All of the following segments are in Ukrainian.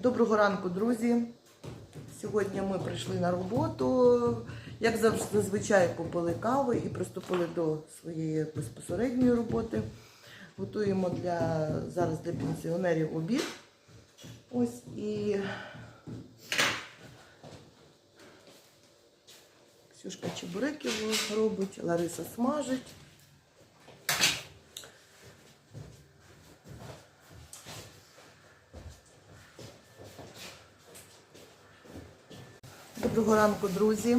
Доброго ранку, друзі. Сьогодні ми прийшли на роботу. Як зазвичай попили кави і приступили до своєї безпосередньої роботи. Готуємо для, зараз для пенсіонерів обід. Ось і Ксюшка чебуреки робить, Лариса смажить. Доброго ранку, друзі.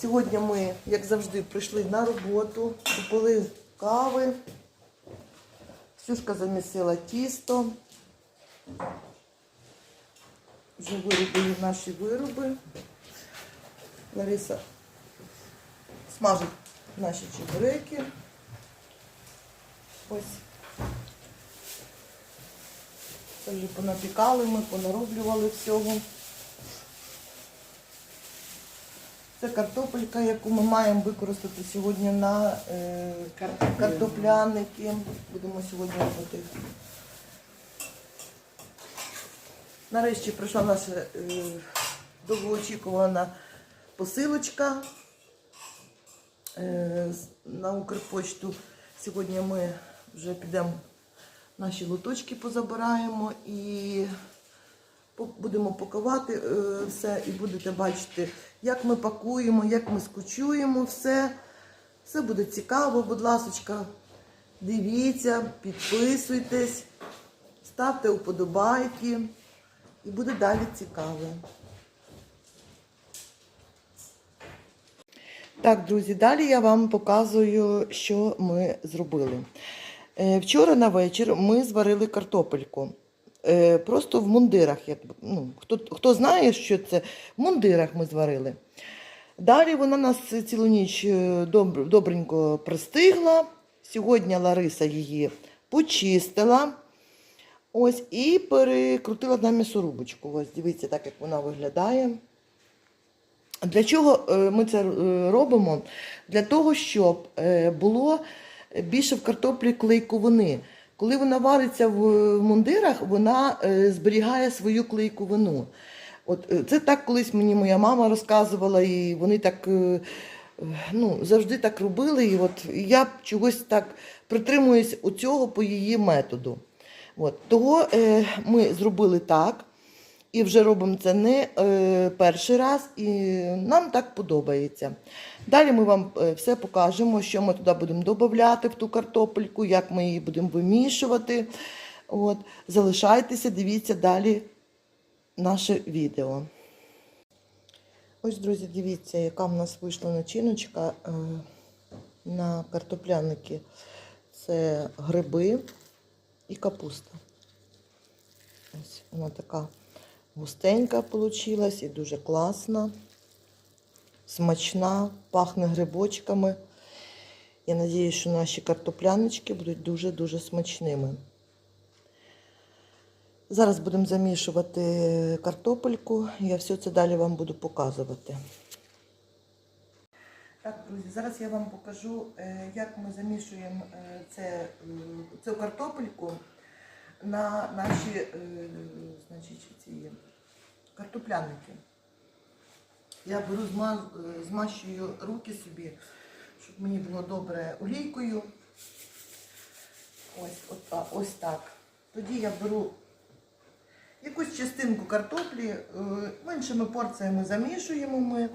Сьогодні ми, як завжди, прийшли на роботу, купили кави. Ксюшка замісила тісто. Вже виробили наші вироби. Лариса смажить наші чебуреки. Ось. Це вже понапікали ми, понароблювали всього. Це картопелька, яку ми маємо використати сьогодні на е, картопляники. Будемо сьогодні робити. Нарешті прийшла наша е, довгоочікувана посилочка е, на Укрпочту. Сьогодні ми вже підемо наші лоточки позабираємо і будемо пакувати е, все і будете бачити, як ми пакуємо, як ми скучуємо все. Все буде цікаво, будь ласочка, дивіться, підписуйтесь, ставте вподобайки і буде далі цікаво. Так, друзі, далі я вам показую, що ми зробили. Е, Вчора на вечір ми зварили картопельку. Е, Просто в мундирах. Як, ну, хто, хто знає, що це, в мундирах ми зварили. Далі вона нас цілу ніч е, доб- добренько пристигла. Сьогодні Лариса її почистила. Ось, і перекрутила на м'ясорубочку. Ось, дивіться, так як вона виглядає. Для чого е, ми це е, робимо? Для того, щоб було більше в картоплі клейковини. Коли вона вариться в мундирах, вона е, зберігає свою клейковину. От е, це так колись мені моя мама розказувала, і вони так е, ну, завжди так робили. І от я чогось так притримуюсь у цього по її методу. От. Того ми зробили так. І вже робимо це не е, перший раз, і нам так подобається. Далі ми вам е, все покажемо, що ми туди будемо додати в ту картопельку, як ми її будемо вимішувати. От. Залишайтеся, дивіться далі наше відео. Ось, друзі, дивіться, яка в нас вийшла начиночка е, на картопляники. Це гриби і капуста. Ось вона така густенька получилась і дуже класна, смачна, пахне грибочками. Я сподіваюся, що наші картопляночки будуть дуже-дуже смачними. Зараз будемо замішувати картопельку, я все це далі вам буду показувати. Так, друзі, зараз я вам покажу, е, як ми замішуємо е, це, цю картопельку на наші е, значить, ці картопляники. Я беру, зма- змащую руки собі, щоб мені було добре олійкою. Ось, от, ось так. Тоді я беру якусь частинку картоплі, е, меншими порціями замішуємо ми.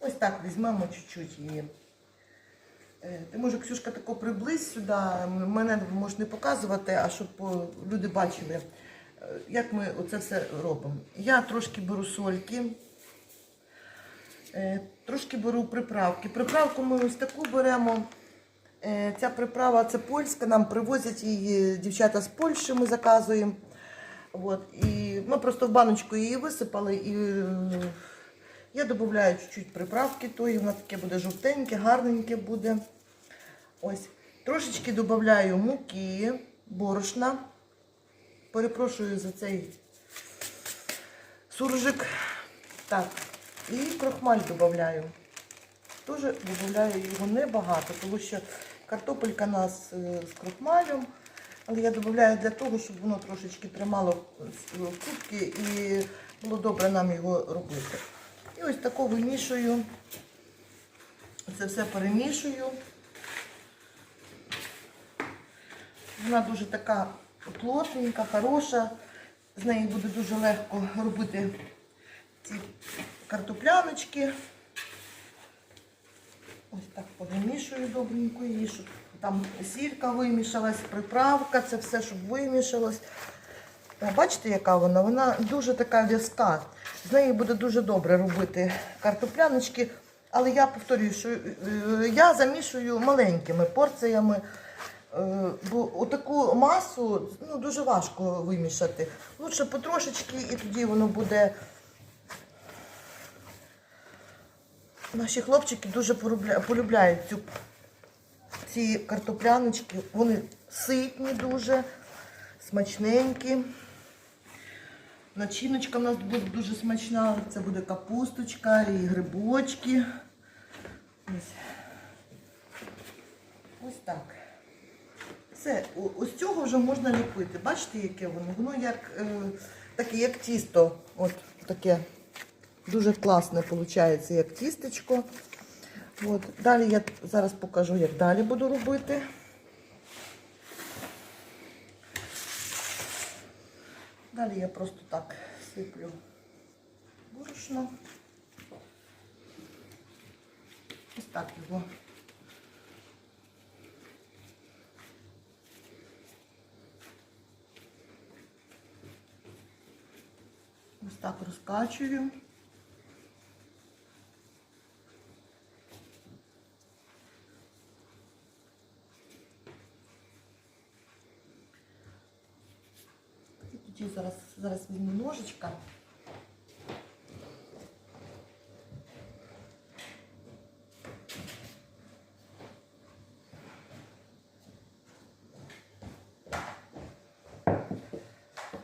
Ось так візьмемо чуть-чуть її. Е, Ти може, Ксюшка, тако приблизь сюди. Мене можеш не показувати, а щоб люди бачили, е, як ми оце все робимо. Я трошки беру сольки, е, трошки беру приправки. Приправку ми ось таку беремо. Ця приправа це польська, нам привозять її дівчата з Польщі, ми заказуємо. От, і ми просто в баночку її висипали і я додаю чуть-чуть приправки тої, вона таке буде жовтеньке, гарненьке буде. Ось. Трошечки додаю муки, борошна. Перепрошую за цей суржик. Так. І крохмаль додаю. Теж додаю його небагато, тому що картопелька нас е, з крохмалем. Але я додаю для того, щоб воно трошечки тримало в кубки і було добре нам його робити. І ось тако вимішую. Це все перемішую. Вона дуже така плотненька, хороша. З неї буде дуже легко робити ці картопляночки. Ось так перемішую добренько її, щоб там сілька вимішалась, приправка, це все, щоб вимішалось. Бачите, яка вона? Вона дуже така в'язка. З неї буде дуже добре робити картопляночки. Але я повторюю, що е, я замішую маленькими порціями. Е, Бо таку масу ну, дуже важко вимішати. Лучше потрошечки і тоді воно буде. Наші хлопчики дуже полюбляють цю, ці картопляночки. Вони ситні дуже, смачненькі. Начиночка в нас буде дуже смачна. Це буде капусточка і грибочки. Ось, Ось так. Все, ось цього вже можна ліпити. Бачите, яке воно? Воно як, е, таке, як тісто. От таке. Дуже класне виходить, як тістечко. От. Далі я зараз покажу, як далі буду робити. Далі я просто так сиплю борошно. Ось так його. Ось так розкачую. І тоді зараз, зараз візьму ножичка.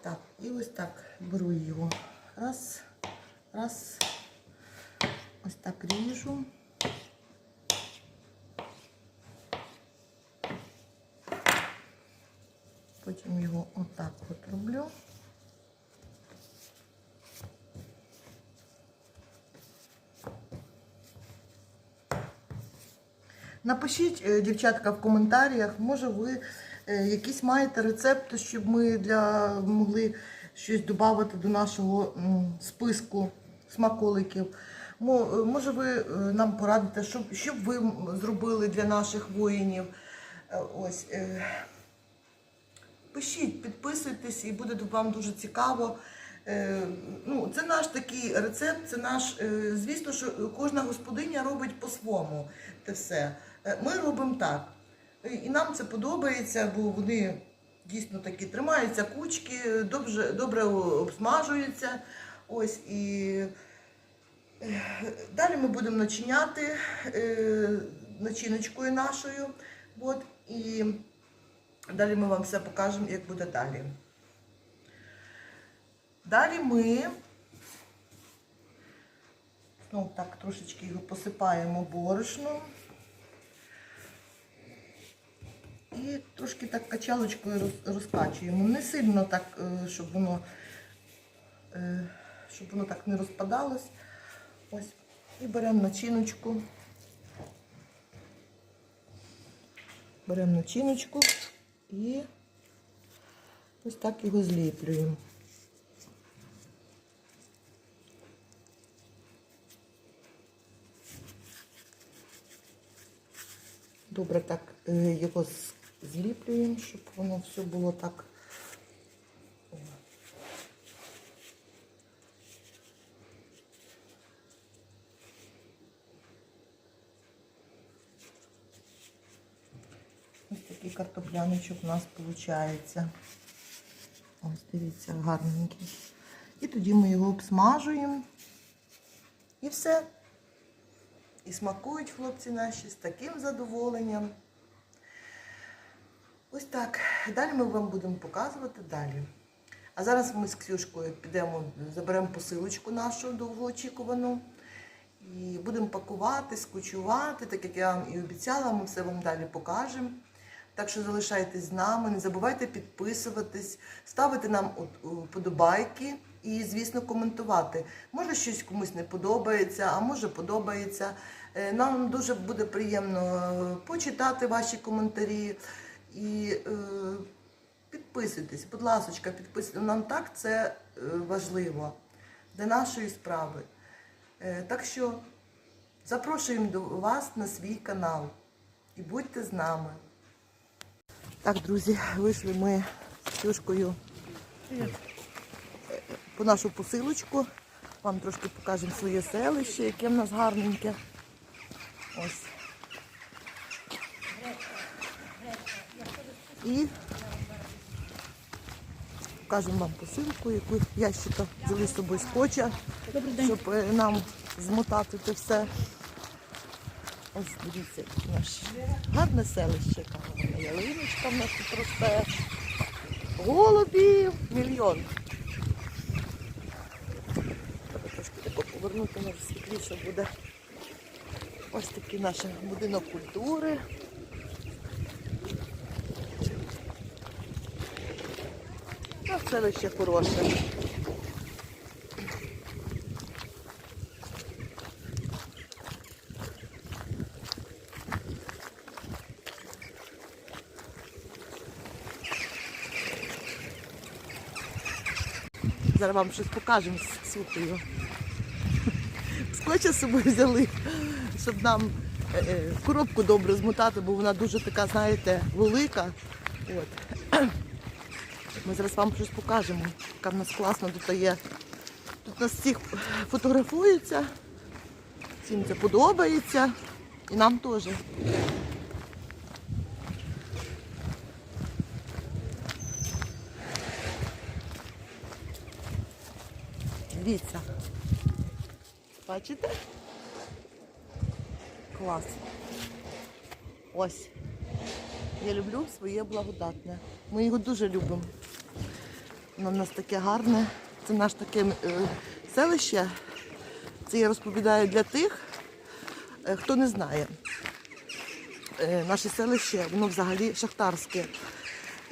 Так, і ось так беру його. Раз, раз. Ось так ріжу. Потім його отак от роблю. Напишіть, е, дівчатка, в коментарях, може ви е, якісь маєте рецепти, щоб ми для могли щось додати до нашого списку смаколиків. Е, Може, ви е, нам порадите, щоб, щоб ви зробили для наших воїнів. Е, Ось. Пишіть, підписуйтесь і буде вам дуже цікаво. Ну, це наш такий рецепт, це наш, звісно, що кожна господиня робить по-своєму це все. Ми робимо так. І нам це подобається, бо вони дійсно такі тримаються кучки, добре, добре обсмажуються. Ось і е, далі ми будемо начиняти е, начиночкою нашою. От, і Далі ми вам все покажемо, як буде далі. Далі ми знову так трошечки його посипаємо борошном. І трошки так качалочкою розкачуємо. Не сильно так, е, щоб воно, е, щоб воно так не розпадалось. Ось. І беремо начиночку. Беремо начиночку і ось так його зліплюємо. Добре так е, його зліплюємо, щоб воно все було так. Ось такий картопляничок у нас виходить. Ось дивіться, гарненький. І тоді ми його обсмажуємо. І все. І смакують хлопці наші з таким задоволенням. Ось так. Далі ми вам будемо показувати далі. А зараз ми з Ксюшкою підемо, заберемо посилочку нашу довгоочікувану. І будемо пакувати, скучувати, так як я вам і обіцяла, ми все вам далі покажемо. Так що залишайтесь з нами, не забувайте підписуватись, ставити нам от- вподобайки і, звісно, коментувати. Може, щось комусь не подобається, а може подобається. Е, Нам дуже буде приємно е, почитати ваші коментарі і е, підписуйтесь, будь ласка, підписуйтесь. Нам так це е, важливо для нашої справи. Е, Так що запрошуємо до вас на свій канал і будьте з нами. Так, друзі, вийшли ми з Ксюшкою е, по нашу посилочку. Вам трошки покажемо своє селище, яке в нас гарненьке. Ось. І покажемо вам посилку, яку ящика взяли з собою скотча, щоб е, нам змотати це все. Ось дивіться, наше гарне селище, яка ялиночка в нас тут росте. Голубів мільйон. Треба трошки тако повернути, може світліше буде. Ось такий наш будинок культури. А селище хороше. Зараз вам щось покажемо з сутою. Скотча з собою взяли, щоб нам е, е, коробку добре змотати, бо вона дуже така, знаєте, велика. От. Ми зараз вам щось покажемо, яка в нас класно тут є. Тут нас всіх фотографуються, всім це подобається. І нам теж. Дивіться. Бачите? Клас. Ось. Я люблю своє благодатне. Ми його дуже любимо. Воно в нас таке гарне. Це наш таке е, селище. Це я розповідаю для тих, е, хто не знає. Е, наше селище, воно взагалі шахтарське.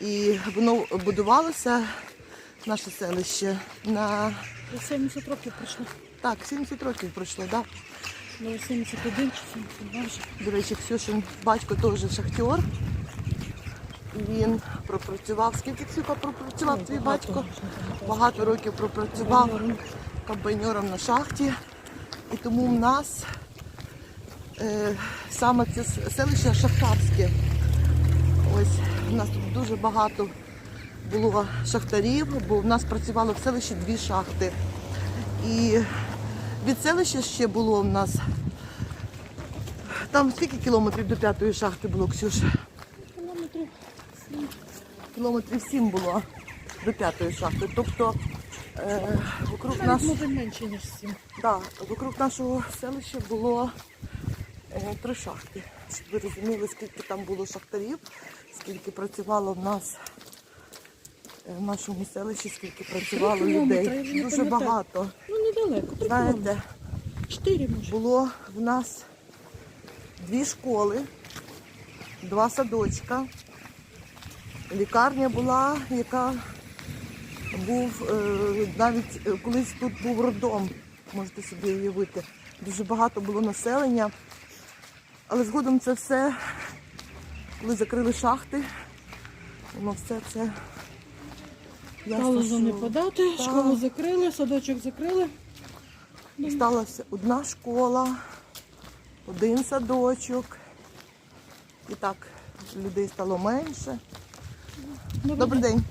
І воно будувалося, наше селище, на 70 років пройшло. так, 70 років пройшло, так? Да? До 71 чи 72 вже. До речі, Ксюшин батько теж шахтер. І Він пропрацював. Скільки Ксюха пропрацював твій батько? Багато років пропрацював комбайнером на шахті. І тому в нас е, саме це селище шахтарське. Ось у нас тут дуже багато було шахтарів, бо в нас працювало в селищі дві шахти. І від селища ще було в нас там скільки кілометрів до п'ятої шахти було, Ксюша? Кілометрів сім. Було до п'ятої шахти. Тобто е, вокруг, нас, менше, ніж сім. да, вокруг нашого селища було е, три шахти. Щоб ви розуміли, скільки там було шахтарів, скільки працювало в нас е, в нашому селищі, скільки працювало людей. Дуже багато. Ну недалеко, три. Знаєте, Чотири може. було в нас дві школи, два садочка, лікарня була, яка був е, навіть е, колись тут був роддом, можете собі уявити. Дуже багато було населення. Але згодом це все, коли закрили шахти, воно все це Стало не подати, Так. школу закрили, садочок закрили. Осталася одна школа, один садочок. І так, людей стало менше. Добрий день.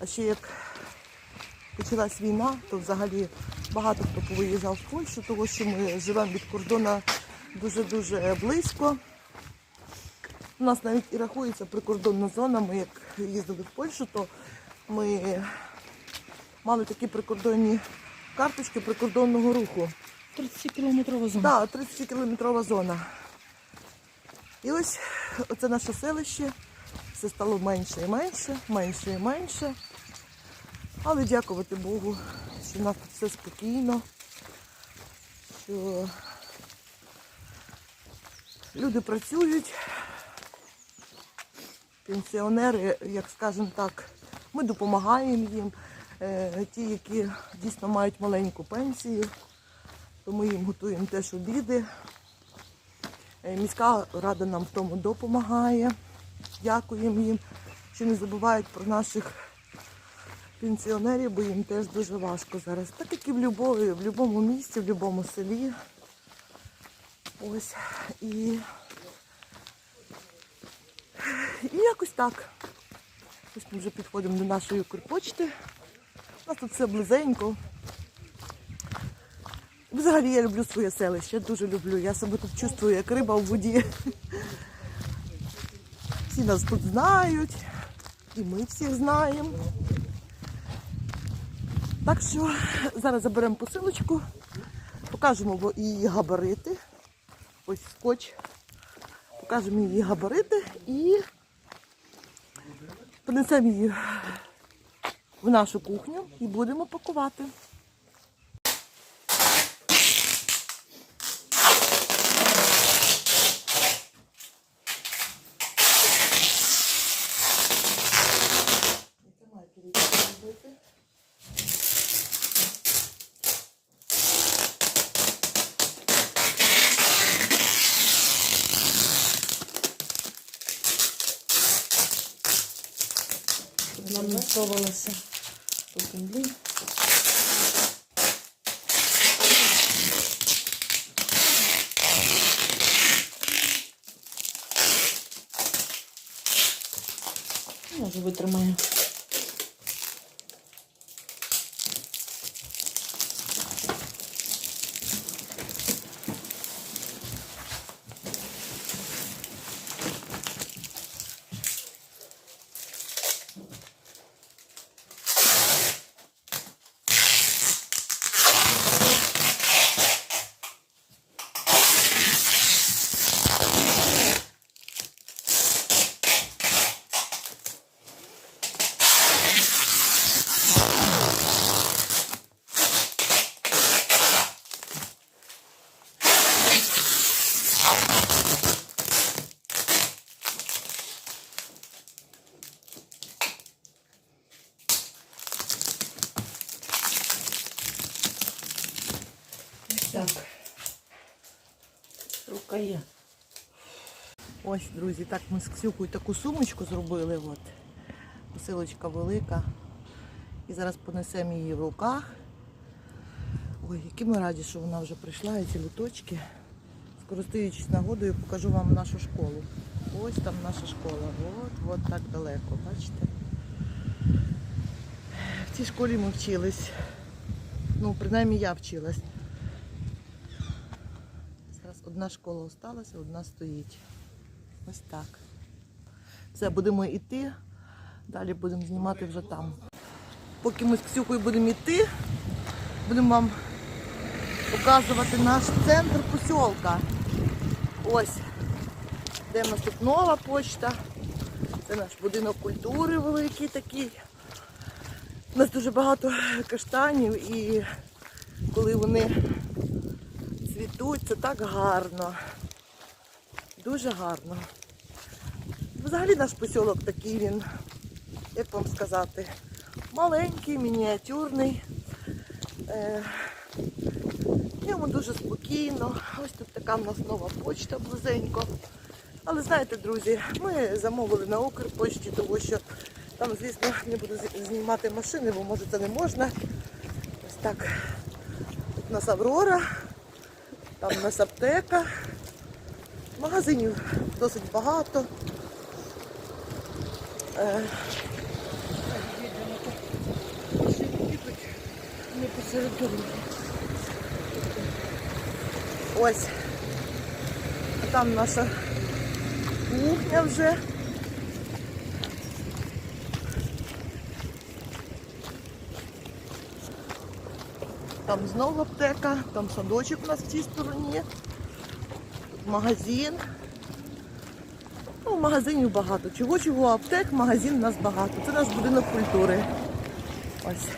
А ще як почалась війна, то взагалі багато хто повиїжджав в Польщу, тому що ми живемо від кордону дуже-дуже близько. У нас навіть і рахується прикордонна зона. Ми як їздили в Польщу, то ми мали такі прикордонні карточки прикордонного руху. 30 кілометрова зона. Так, 30-кілометрова зона. І ось оце наше селище. Все стало менше і менше, менше і менше. Але дякувати Богу, що в нас тут все спокійно, що люди працюють. пенсіонери, як скажемо так, ми допомагаємо їм. Е, Ті, які дійсно мають маленьку пенсію, то ми їм готуємо теж обіди. Е, Міська рада нам в тому допомагає. Дякуємо їм, що не забувають про наших пенсіонерів, бо їм теж дуже важко зараз. Так як і в любові, в будь-якому місті, в будь-якому селі. Ось. І, і якось так. Ось ми вже підходимо до нашої Укрпочти. У нас тут все близенько. Взагалі я люблю своє селище, дуже люблю. Я себе тут чувствую, як риба в воді. Всі нас тут знають, і ми всіх знаємо. Так що зараз заберемо посилочку, покажемо її габарити. Ось скотч. Покажемо її габарити і принесемо її в нашу кухню і будемо пакувати. Нам не сховалося. Може витримає. Так. Є. Ось, друзі, так ми з Ксюхою таку сумочку зробили. От. Посилочка велика. І зараз понесемо її в руках. Ой, які ми раді, що вона вже прийшла, ці літочки. Скористуючись нагодою, покажу вам нашу школу. Ось там наша школа. От, от так далеко, бачите? В цій школі ми вчились. Ну, принаймні я вчилась. Одна школа осталася, одна стоїть. Ось так. Все, будемо йти. Далі будемо знімати вже там. Поки ми з Ксюхою будемо йти, будемо вам показувати наш центр посілка. Ось. Де в нас тут нова почта. Це наш будинок культури великий такий. У нас дуже багато каштанів і коли вони цвітуть, це так гарно. Дуже гарно. Взагалі наш посілок такий він, як вам сказати, маленький, мініатюрний. Е, в ньому дуже спокійно. Ось тут така в нас нова почта близенько. Але знаєте, друзі, ми замовили на Укрпочті, тому що там, звісно, не буду знімати машини, бо може це не можна. Ось так. Тут у нас Аврора, там у нас аптека. Магазинів досить багато. Не посеред дороги. Ось. А Там наша кухня вже. Там знову аптека, там садочок у нас в цій стороні. Тут магазин. Ну, магазинів багато. Чого чого аптек, магазин у нас багато. Це наш будинок культури. Ось.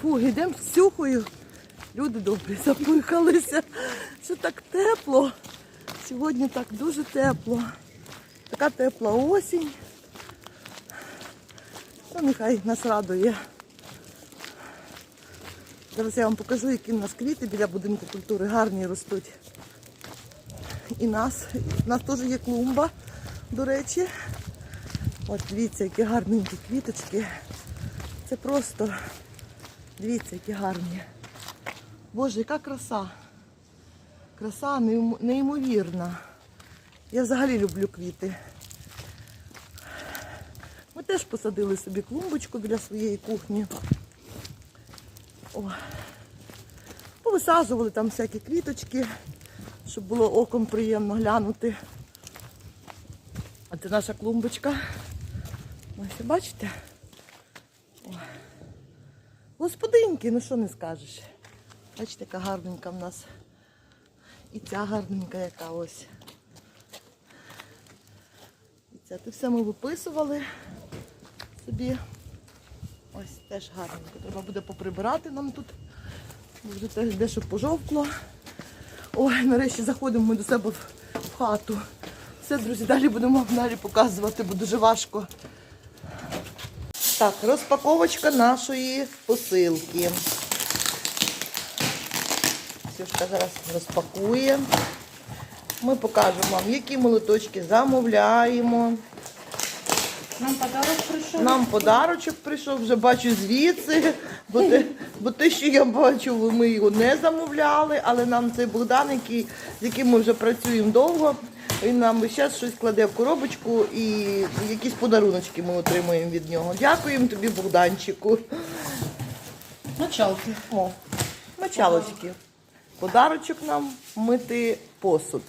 Фу, йдемо з Сюхою. Люди добрі, запихалися. Це так тепло. Сьогодні так дуже тепло. Така тепла осінь. Ну, нехай нас радує. Зараз я вам покажу, які в нас квіти біля будинку культури гарні ростуть. І нас, у нас теж є клумба, до речі. От дивіться, які гарненькі квіточки. Це просто, дивіться, які гарні. Боже, яка краса. Краса неймовірна. Я взагалі люблю квіти. Теж посадили собі клумбочку біля своєї кухні. О. Повисаджували там всякі квіточки, щоб було оком приємно глянути. А це наша клумбочка. Ось, бачите? О. Господинки, ну що не скажеш. Бачите, яка гарненька в нас. І ця гарненька яка ось. І це все ми виписували собі. Ось теж гарненько. Треба буде поприбирати нам тут. Вже теж дещо пожовкло. Ой, нарешті заходимо ми до себе в, хату. Все, друзі, далі будемо далі показувати, бо дуже важко. Так, розпаковочка нашої посилки. Ксюшка зараз розпакує. Ми покажемо вам, які ми лоточки замовляємо. Нам подарок прийшов. Нам подарочок прийшов, вже бачу звідси, бо те, бо те, що я бачу, ми його не замовляли, але нам цей Богдан, який, з яким ми вже працюємо довго, він нам зараз щось кладе в коробочку і якісь подаруночки ми отримуємо від нього. Дякуємо тобі, Богданчику. Началки. О, мочалочки. Подарочок нам мити посуд.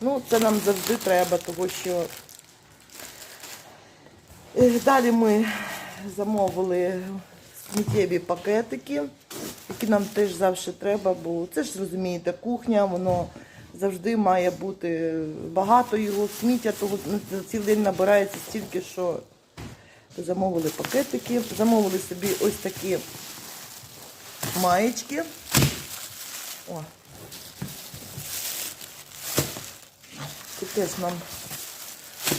Ну, це нам завжди треба, тому що далі ми замовили сміттєві пакетики, які нам теж завжди треба, бо це ж розумієте, кухня, воно завжди має бути багато його, сміття того на цілий день набирається стільки, що замовили пакетики, замовили собі ось такі маєчки. О. Це теж нам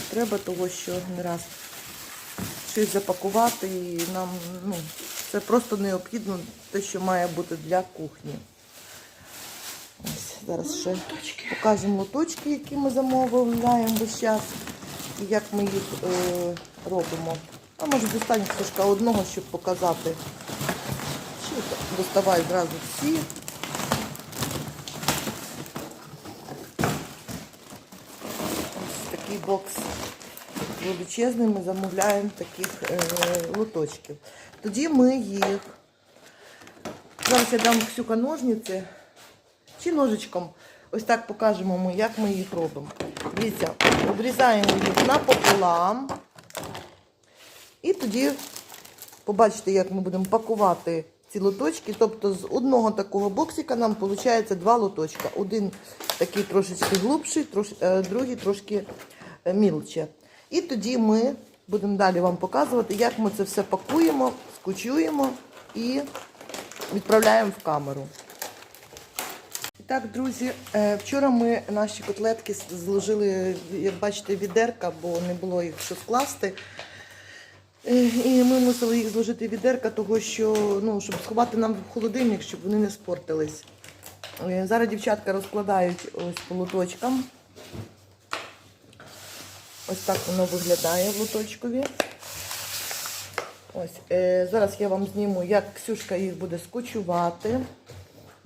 треба того, що не раз щось запакувати і нам, ну, це просто необхідно те, що має бути для кухні. Ось, зараз ще покажемо лоточки, які ми замовляємо весь час, і як ми їх е, робимо. А може достань Сашка одного, щоб показати. Чи доставай зразу всі. Ось такий бокс величезний, ми замовляємо таких е, лоточків. Тоді ми їх. Зараз я дам Ксюка ножниці чи ножичком. Ось так покажемо ми, як ми їх робимо. Дивіться, обрізаємо їх напополам. І тоді побачите, як ми будемо пакувати ці лоточки. Тобто з одного такого боксика нам виходить два лоточка. Один такий трошечки глибший, трош, е, другий трошки е, мілче. І тоді ми будемо далі вам показувати, як ми це все пакуємо, скучуємо і відправляємо в камеру. І так, друзі, е, вчора ми наші котлетки зложили, як бачите, відерка, бо не було їх що скласти. Е, І ми мусили їх зложити відерка, того що, ну, щоб сховати нам в холодильник, щоб вони не спортились. Е, Зараз дівчатка розкладають ось по лоточкам. Ось так воно виглядає в лоточкові. Ось, е, зараз я вам зніму, як Ксюшка їх буде скочувати,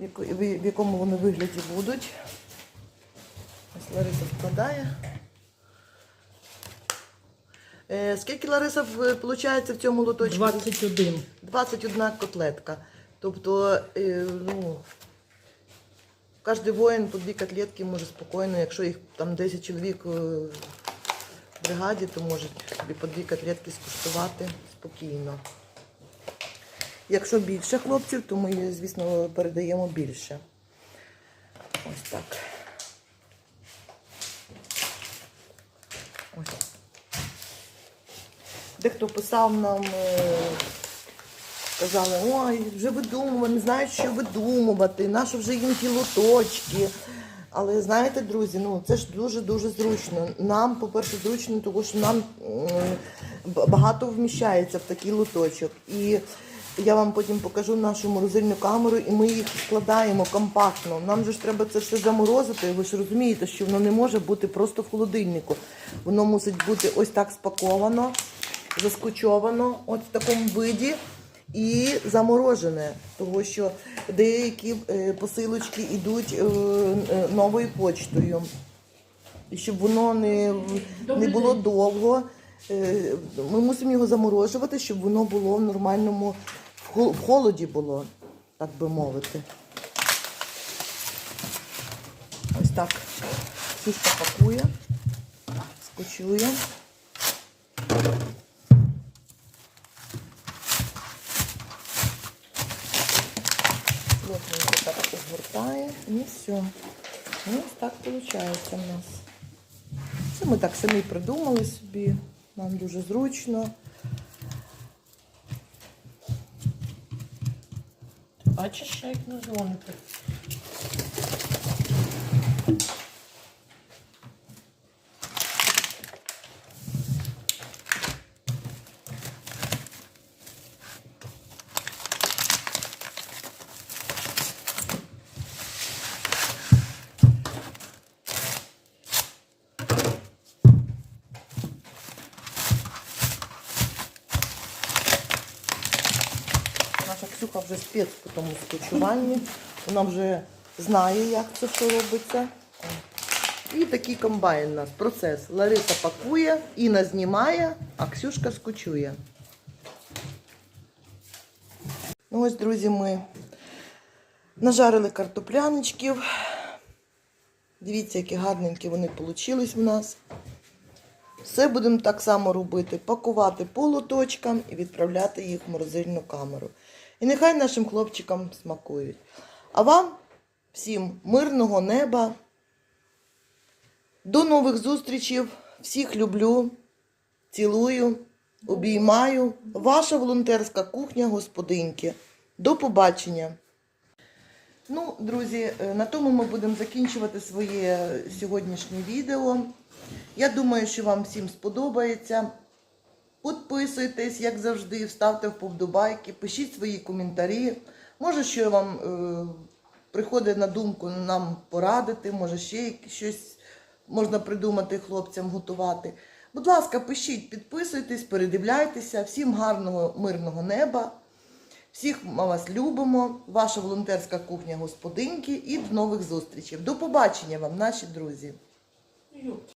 в, яко- в- в якому вони вигляді будуть. Ось Лариса складає. Е, скільки Лариса виходить в цьому лоточку? 21. 21 котлетка. Тобто, е, ну, кожен воїн по дві котлетки може спокійно, якщо їх там 10 чоловік е, бригаді, то можуть собі по дві котлетки скуштувати спокійно. Якщо більше хлопців, то ми, звісно, передаємо більше. Ось так. Ось. Дехто писав нам. е, Казали, ой, вже видумували, не знають, що видумувати, нащо вже їм ті лоточки. Але знаєте, друзі, ну це ж дуже-дуже зручно. Нам, по-перше, зручно, тому що нам багато вміщається в такий лоточок. І я вам потім покажу нашу морозильну камеру, і ми їх складаємо компактно. Нам же ж треба це все заморозити. Ви ж розумієте, що воно не може бути просто в холодильнику. Воно мусить бути ось так спаковано, заскочовано, от в такому виді. І заморожене, тому що деякі е, посилочки йдуть е, е, новою почтою. І щоб воно не, не було довго, ми мусимо його заморожувати, щоб воно було в нормальному в в холоді було, так би мовити. Ось так. Сушка пакує, скочує. І все. Ось так виходить у нас. Це ми так самі придумали собі. Нам дуже зручно. Бачиш, як на дзвонику. Наша Ксюха вже спец по тому скочуванні. Вона вже знає, як це все робиться. І такий комбайн у нас. Процес. Лариса пакує, Інна знімає, а Ксюшка скочує. Ну ось, друзі, ми нажарили картопляничків. Дивіться, які гарненькі вони вийшли в нас. Все будемо так само робити: пакувати по лоточкам і відправляти їх в морозильну камеру. І нехай нашим хлопчикам смакують. А вам всім мирного неба. До нових зустрічей. Всіх люблю, цілую, обіймаю. Ваша волонтерська кухня господинки. До побачення. Ну, друзі, е, на тому ми будемо закінчувати своє сьогоднішнє відео. Я думаю, що вам всім сподобається. Підписуйтесь, як завжди, ставте вподобайки, пишіть свої коментарі. Може, що вам е, приходить на думку нам порадити, може ще щось можна придумати хлопцям готувати. Будь ласка, пишіть, підписуйтесь, передивляйтеся. Всім гарного, мирного неба. Всіх ми вас любимо. Ваша волонтерська кухня господинки і до нових зустрічей. До побачення вам, наші друзі!